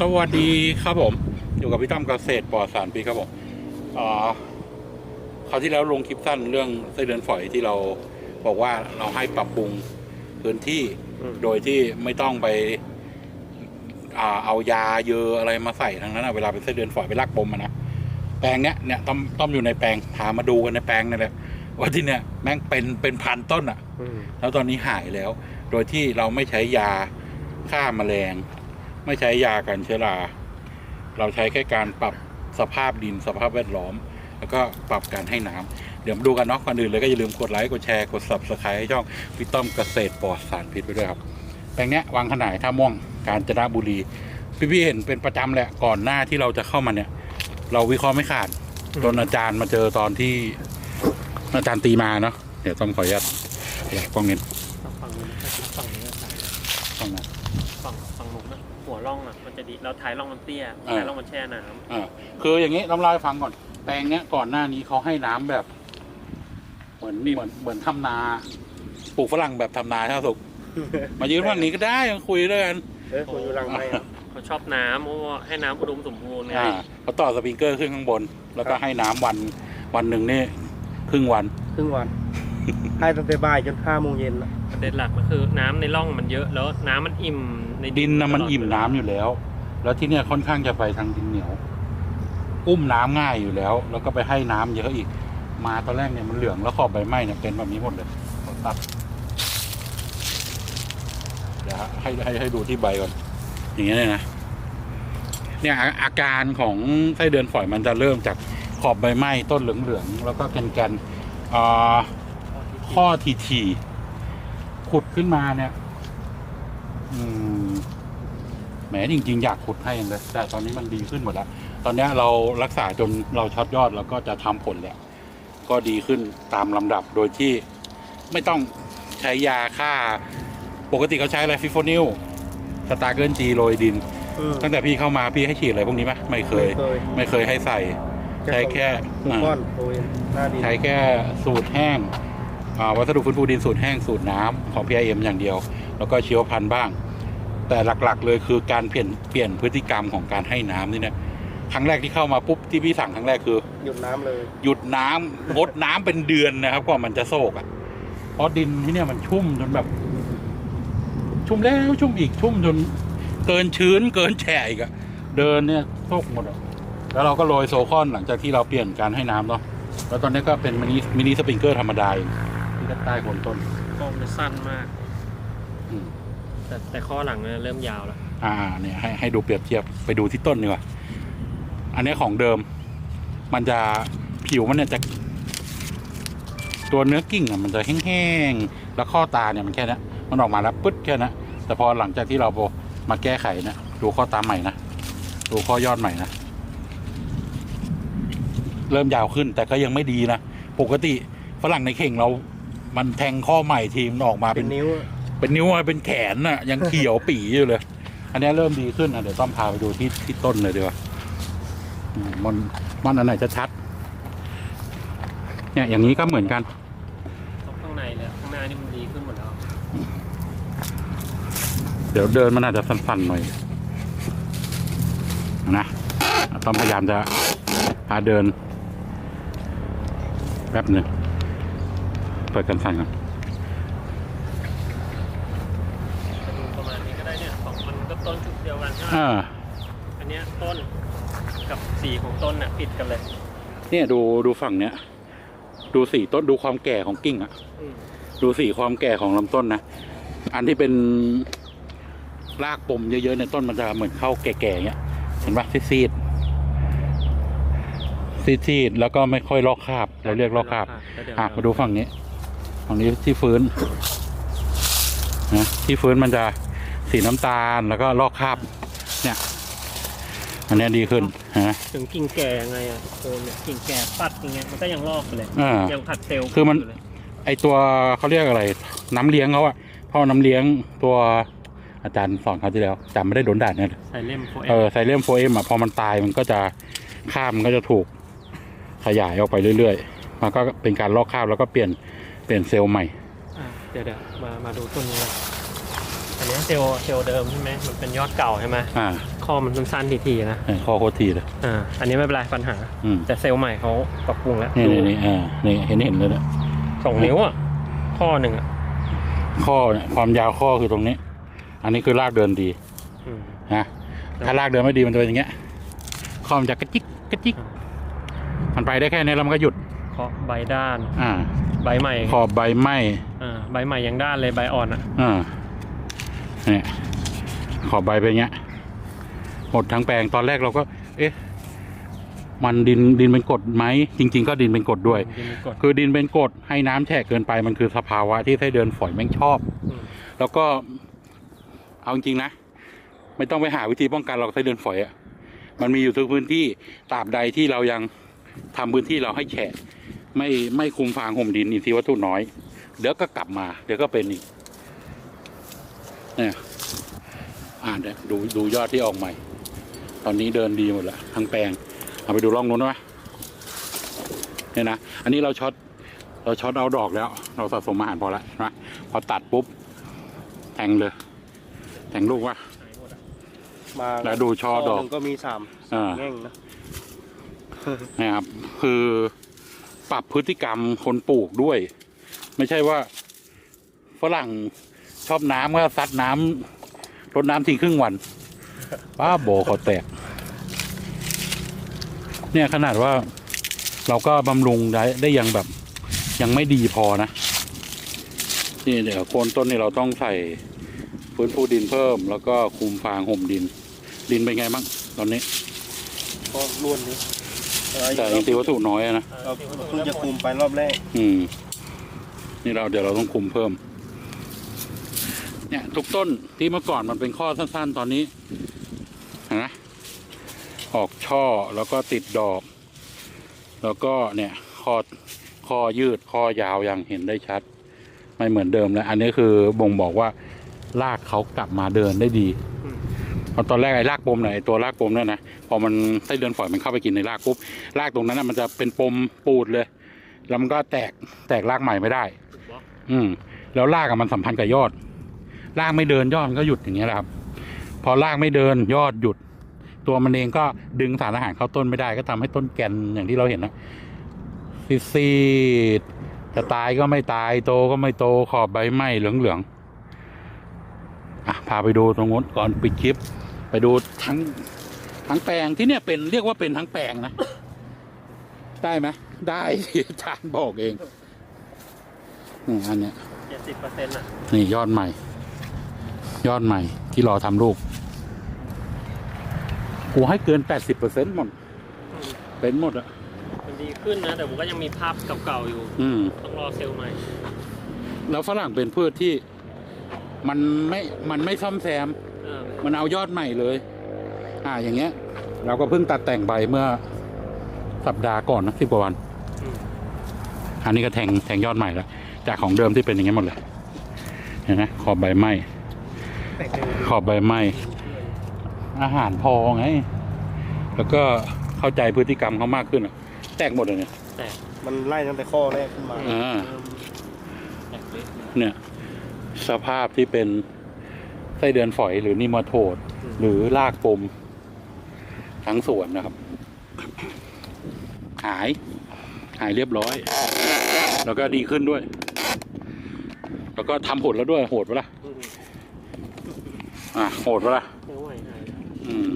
สวัสดีครับผม อยู่กับพี่ตั้มเกษตรปลอดสารพิษครับผมเอ่อคราวที่แล้วลงคลิปสั้นเรื่องไส้เดือนฝอยที่เราบอกว่าเราให้ปรับปรุงพื้นที่อืมโดยที่ไม่ต้องไปอ่าเอายาเยอะอะไรมาใส่ทั้งนั้นนะเวลาเป็นไส้เดือนฝอยไปลากปมอะนะแปลงเนี้ยเนี่ยต้อมต้อมอยู่ในแปลงพามาดูกันในแปลงนั่นแหละว่าที่เนี่ยแม่งเป็นเป็นพันต้นอะอืมแล้วตอนนี้หายแล้ว โดยที่เราไม่ใช้ยาฆ่าแมลง ไม่ใช้ยากันเชื้อรา เราใช้แค่การปรับสภาพดินสภาพแวดล้อม แล้วก็ปรับการให้น้ำเดี๋ยวมาดูกันเนาะก่อนอื่นเลยก็อย่าลืมกดไลค์กดแชร์กด subscribe ให้ช่องพี่ต้อมเกษตรปลอดสารพิษไปด้วยครับแปลงเนี้ยวางขนายท่าม่วงกาญจนบุรี พี่ๆเห็นเป็นประจำแหละก่อนหน้าที่เราจะเข้ามาเนี่ย เราวิเคราะห์ไม่ขาดจนอาจารย์มาเจอตอนที่อาจารย์ตีมาเนาะเดี๋ยวต้องขออนุญาตขยายกล้องนิด ฝั่งนู้นนะครับฝั่งนี้นะครับ กล้องนะ ฝั่งฝั่งนู้นนะหัวร่องอะมันจะดีแล้วท้ายร่องมันเตี้ยอ่า ท้ายร่องมันแช่น้อ่าคืออย่างนี้ต้องเล่าให้ฟังก่อน แปลงเนี้ยก่อนหน้านี้เขาให้น้ำแบบ เหมือนเหมือนเหมือนทำนา ปลูกฝรั่งแบบทำนาใช่ไหมสุกำมายืนฝั่งนี้ก็ได้ยังคุยด้วยกันเออคุณอยู่หลังไม่ครับเขาชอบน้ำเพราะว่าให้น้ำอุดมสมบูรณ์ไงอ่าเขาต่อสปริงเกอร์ขึ้นข้างบน แล้วก็ให้น้ำวันวันหนึ่งนี่ครึ่งวัน ครึ่งวัน ให้ตั้งแต่บ่ายจนห้าโมงเย็นน่ะประเด็นหลักก็คือน้ำในร่องมันเยอะแล้วน้ำมันอิ่ม ในดินนะมันอิ่มน้ำอยู่แล้ว แล้วที่เนี่ยค่อนข้างจะไปทางดินเหนียว อุ้มน้ำง่ายอยู่แล้ว แล้วก็ไปให้น้ำเยอะอีก มาตอนแรกเนี่ยมันเหลืองแล้วขอบใบไม้เนี่ยเป็นแบบนี้หมดเลยขอตัดเดี๋ยวให้ให้ให้ดูที่ใบก่อน อย่างเงี้ยเลยนะ เนี่ยอาอาการของไส้เดือนฝอยมันจะเริ่มจากขอบใบไม้ต้นเหลืองๆแล้วก็แกนๆอ่า ข้อทีที ขุดขึ้นมาเนี่ย อืม แหมจริงๆ อยากขุดให้เลยแต่ตอนนี้มันดีขึ้นหมดแล้ว ตอนเนี้ยเรารักษาจนเราช็อตยอดแล้วก็จะทำผลแล้วก็ดีขึ้นตามลำดับโดยที่ไม่ต้องใช้ยาฆ่า ปกติเขาใช้อะไรฟิโฟนิลสตาร์เกิลจีโรยดินอืมตั้งแต่พี่เข้ามาพี่ให้ฉีดอะไรพวกนี้ไหมไม่เคยเคยไม่เคยให้ใส่ ใช้แค่ทุกอ่าก้อนโดยหน้าดินใช้แค่สูตรแห้งอ่าวัสดุฟื้นฟูดินสูตรแห้งสูตรน้ำของ PIM อย่างเดียว แล้วก็ชีวพันธุ์บ้าง แต่หลักๆ เลยคือการเปลี่ยนเปลี่ยนพฤติกรรมของการให้น้ำนี่เนี่ยครั้งแรกที่เข้ามาปุ๊บที่พี่สั่งครั้งแรกคือ หยุดน้ำเลย หยุดน้ำงดน้ำเป็นเดือนนะครับกว่ามันจะโศกอะ เพราะดินที่เนี่ยมันชุ่มจนแบบ ชุ่มแล้วชุ่มอีกชุ่มจน เกินชื้นเกินแฉะอีกอะเดินเนี่ยโศกหมดอะแล้วเราก็โรยโซคอนหลังจากที่เราเปลี่ยนการให้น้ำเนาะแล้วตอนนี้ก็เป็นมินิมินิสปริงเกอร์ธรรมดาเองที่ด้านใต้โคนต้น กล้องมันสั้นมาก อืม แต่แต่ข้อหลังเนี่ยเริ่มยาวแล้ว อ่าเนี่ยให้ให้ดูเปรียบเทียบไปดูที่ต้นดีกว่า อันนี้ของเดิม มันจะผิวมันเนี่ยจะ ตัวเนื้อกิ่งอะมันจะแห้งๆแล้วข้อตาเนี่ยมันแค่เนี้ยมันออกมาแล้วปึ๊ดแค่นั้นแต่พอหลังจากที่เรามาแก้ไขเนะดูข้อตาใหม่นะดูข้อยอดใหม่นะเริ่มยาวขึ้นแต่ก็ยังไม่ดีนะ ปกติฝรั่งในเข่งเรา มันแทงข้อใหม่ทีมนออกมาเป็เป็นนนิ้วอะ เป็นนิ้วอะเป็นแขนน่ะ ยังเขียวปีอยู่เลย อันนี้เริ่มดีขึ้นอะเดี๋ยวต้องพาไปดูที่ที่ต้นเลยดีกว่าอืมมันมันอันไหนจะชัด เนี่ยอย่างนี้ก็เหมือนกัน ข้างในเลยข้างหน้านี่มันดีขึ้นหมดแล้ว เดี๋ยวเดินมันอาจจะสั่นๆหน่อยนะต้องพยายามจะพาเดินแป๊บหนึ่งเปิดกันสั่นก่อน จะดูประมาณนี้ก็ได้เนี่ยสองมันก็ต้นชุดเดียวกันใช่ไหม อ่าอันเนี้ยต้นกับสีของต้นน่ะติดกันเลยเนี่ยดูดูฝั่งเนี้ย ดูสีต้นดูความแก่ของกิ่งอะอืมดูดูสีความแก่ของลำต้นนะอันที่เป็นรากปมเยอะๆในต้นมันจะเหมือนเข้าแก่ๆเงี้ยเห็นปะซีดๆซีดๆแล้วก็ไม่ค่อยลอกคราบเราเรียกลอกคราบ แล้วเยวอะมาดูฝั่งนี้ ฝั่งนี้ที่ฟื้นนะที่ฟื้นมันจะสีน้ำตาลแล้วก็ลอกคราบเนี่ย อันเนี้ยดีขึ้นนะ ถึงกิ่งแก่ยังไงอะโคนเนี่ยกิ่งแก่ปัดอย่างเงี้ยมันก็ยังลอกไปเลยอ่ายังผัดเซลล์คือมัน ยู่เลยไอตัวเขาเรียกอะไร น้ำเลี้ยงเขาอะพ่อน้ำเลี้ยงตัวอาจารย์สอนเขาที่แล้วจำไม่ได้โดนด่าเนี่ย ใส่เล่มโฟเอเออไซเลมโฟเอมอะพอมันตายมันก็จะข้ามมันก็จะถูกขยายออกไปเรื่อยๆ มันก็เป็นการลอกคราบแล้วก็เปลี่ยนเปลี่ยนเซลล์ใหม่อะเดี๋ยวเดี๋ยวมามาดูต้นนี้กัน อันนี้เซลล์เซลล์เดิมใช่ไหมมันเป็นยอดเก่าใช่ไหมอ่าข้อมันสั้นๆทีๆนะเออข้อโคตรทีเลย อ่าอันนี้ไม่เป็นไรปัญหา อืม แต่เซลล์ใหม่เขาปรับปรุงแล้วนี่ดูนี่นี่อ่านี่เห็นเห็นเลยเนี่ยสองนิ้วอะข้อหนึ่งอะข้อเนี่ยความยาวข้อคือตรงนี้ อันนี้คือลากเดินดีอืม นะถ้าลากเดินไม่ดีมันจะเป็นอย่างเงี้ยข้อมันจะกระจิกกระจิกมันไปได้แค่นี้แล้วมันก็หยุดข้อใบด้าน อ่า ใบใหม่ขอบใบไหม้อ่าใบใหม่ยังด้านเลยใบอ่อนอะ อ่าเนี่ยขอบใบเป็นอย่างเงี้ย หมดทั้งแปลงตอนแรกเราก็ เอ๊ะ มันดินดินเป็นกรดไหม จริง ๆ ก็ดินเป็นกรดด้วย ดินมีกรด คือดินเป็นกรดให้น้ำแฉะเกินไปมันคือสภาวะที่ไส้เดือนฝอยแม่งชอบ อืม แล้วก็ เอาจริงๆนะ ไม่ต้องไปหาวิธีป้องกันเราไส้เดือนฝอยอะ่ะมันมีอยู่ทุกพื้นที่ตราบใดที่เรายังทำพื้นที่เราให้แฉะ ไม่ไม่คุมฟางห่มดินอินทรีย์วัตถุน้อย เดี๋ยวก็กลับมา เดี๋ยวก็เป็นอีก เนี่ยอ่านเนี่ยดูดูยอดที่ออกใหม่ ตอนนี้เดินดีหมดแล้วทั้งแปลง เอาไปดูร่องนู้นไหมเนี่ยนะ อันนี้เราช็อตเราช็อตเอาดอกแล้ว เราสะสมอาหารพอแล้วนะพอตัดปุ๊บแทงเลยแทงลูกว่ามาแล้วดูช่อดอกหนึ่งก็มีสามอ่าแง่งนะนะครับ คือปรับพฤติกรรมคนปลูกด้วย ไม่ใช่ว่าฝรั่ง ชอบน้ำก็ซัดน้ำรดน้ำทิ้งครึ่งวันป้าโบขอแตก เนี่ยขนาดว่าเราก็บำรุงได้ได้ยังแบบ ยังไม่ดีพอนะนี่เดี๋ยวโคนต้นนี่เราต้องใส่ฟื้นฟูดินเพิ่ม แล้วก็คุมฟางห่มดิน ดินเป็นไงบ้างตอนนี้ก็ล้วนนี้แต่อินทรีย์วัตถุน้อยอะนะเราเพิ่งจะคุมไปรอบแรก อืม นี่เราเดี๋ยวเราต้องคุมเพิ่ม เนี่ย ทุกต้นที่เมื่อก่อนมันเป็นข้อสั้น ๆ ตอนนี้เห็นไหมออกช่อแล้วก็ติดดอก แล้วก็เนี่ยข้อข้อยืดข้อยาวอย่างเห็นได้ชัด ไม่เหมือนเดิมแล้ว อันนี้คือบ่งบอกว่ารากเขากลับมาเดินได้ดีอืมเพราะตอนแรกไอ้รากปมเนี่ยไอ้ตัวรากปมเนี่ยนะพอมันไส้เดือนฝอยมันเข้าไปกินในรากปุ๊บรากตรงนั้นนะมันจะเป็นปมปูดเลย แล้วมันก็แตกแตกรากใหม่ไม่ได้ถูกบล็อกอืมแล้วรากอะมันสัมพันธ์กับยอด รากไม่เดินยอดมันก็หยุดอย่างเงี้ยแหละครับ พอรากไม่เดินยอดหยุด ตัวมันเองก็ดึงสารอาหารเข้าต้นไม่ได้ ก็ทำให้ต้นแกนอย่างที่เราเห็นนะซีดๆจะตายก็ไม่ตายโตก็ไม่โตขอบใบไหม้เหลืองๆอะพาไปดูตรงนู้นก่อนปิดคลิป ไปดูทั้งทั้งแปลงที่เนี่ยเป็นเรียกว่าเป็นทั้งแปลงนะ ได้ไหมได้ที่อาจารย์บอกเองนี่อันเนี้ยเจ็ดสิบเปอร์เซ็นต์อะ นี่ยอดใหม่ ยอดใหม่ที่รอทำลูกกูให้เกินแปดสิบเปอร์เซ็นต์หมดอืมเป็นหมดอะมันดีขึ้นนะ แต่ผมก็ยังมีภาพเก่าๆอยู่ อืม ต้องรอเซลล์ใหม่ แล้วฝรั่งเป็นพืชที่ มันไม่มันไม่ซ่อมแซม เออมันเอายอดใหม่เลย อ่า อย่างเงี้ย เราก็เพิ่งตัดแต่งใบเมื่อสัปดาห์ก่อนนะสิบกว่าวันอืมอันนี้ก็แทงแทงยอดใหม่แล้ว จากของเดิมที่เป็นอย่างเงี้ยหมดเลย เห็นไหมขอบใบไหม้แตกเร็ว ขอบใบไหม้อาหารพอไง แล้วก็เข้าใจพฤติกรรมเขามากขึ้นอะแตกหมดเลยเนี่ยแต่มันไล่ตั้งแต่ข้อแรกขึ้นมาอ่าเริ่มแตกเล็กนะเนี่ย สภาพที่เป็นไส้เดือนฝอยหรือนิมาโทดหรือรากปมทั้งสวนนะครับ หาย หายเรียบร้อย แล้วก็ดีขึ้นด้วย แล้วก็ทำผลแล้วด้วยโหดปะล่ะ อืม อะโหดปะล่ะเซลล์ใหม่หายอืม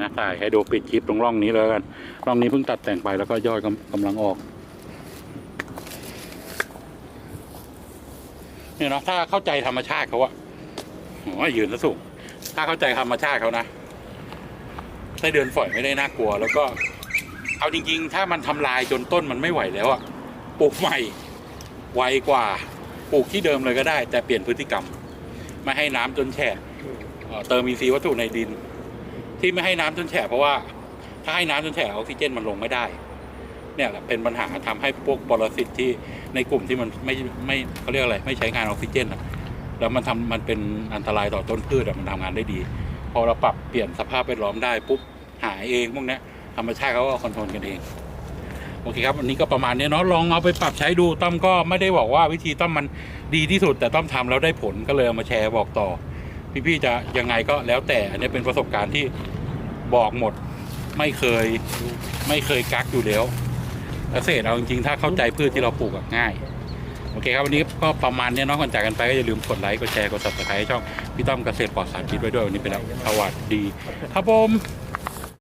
นะถ่ายให้ดูปิดคลิปตรงร่องนี้แล้วกัน ร่องนี้เพิ่งตัดแต่งไปแล้วก็ยอดกำกำลังออก เนี่ยเนาะถ้าเข้าใจธรรมชาติเขาอะโอ้ยยืนแล้วสูงถ้าเข้าใจธรรมชาติเขานะไส้เดือนฝอยไม่ได้น่ากลัว แล้วก็ เอาจริง ๆ ถ้ามันทำลายจนต้นมันไม่ไหวแล้วอะปลูกใหม่ไวกว่าปลูกที่เดิมเลยก็ได้ แต่เปลี่ยนพฤติกรรม ไม่ให้น้ำจนแฉะอืมเอ่อเติมอินทรีย์วัตถุในดิน ที่ไม่ให้น้ำจนแฉะเพราะว่าถ้าให้น้ำจนแฉะออกซิเจนมันลงไม่ได้ เนี่ยแหละเป็นปัญหาทำให้พวกปรสิตที่ในกลุ่มที่มันไม่ไม่เขาเรียกอะไร ไม่ใช้งานออกซิเจนอะแล้วมันทำมันเป็นอันตรายต่อต้นพืชอะมันทำงานได้ดี พอเราปรับเปลี่ยนสภาพแวดล้อมได้ปุ๊บหายเองพวกนี้ธรรมชาติเขาก็คอนโทรลกันเอง โอเคครับวันนี้ก็ประมาณนี้เนาะลองเอาไปปรับใช้ดูต้อมก็ไม่ได้บอกว่าวิธีต้อมมันดีที่สุด แต่ต้อมทำแล้วได้ผลก็เลยเอามาแชร์บอกต่อ พี่ๆจะยังไงก็แล้วแต่อันนี้เป็นประสบการณ์ที่บอกหมดไม่เคยไม่เคยกักอยู่แล้วเกษตรเอาจริงๆถ้าเข้าใจพืชที่เราปลูกง่ายโอเคครับวันนี้ก็ประมาณนี้เนาะก่อนจากกันไปก็อย่าลืมกดไลค์กดแชร์กด subscribe ให้ช่องพี่ต้อมเกษตรปลอดสารพิษไว้ด้วยวันนี้ไปแล้วสวัสดีครับผม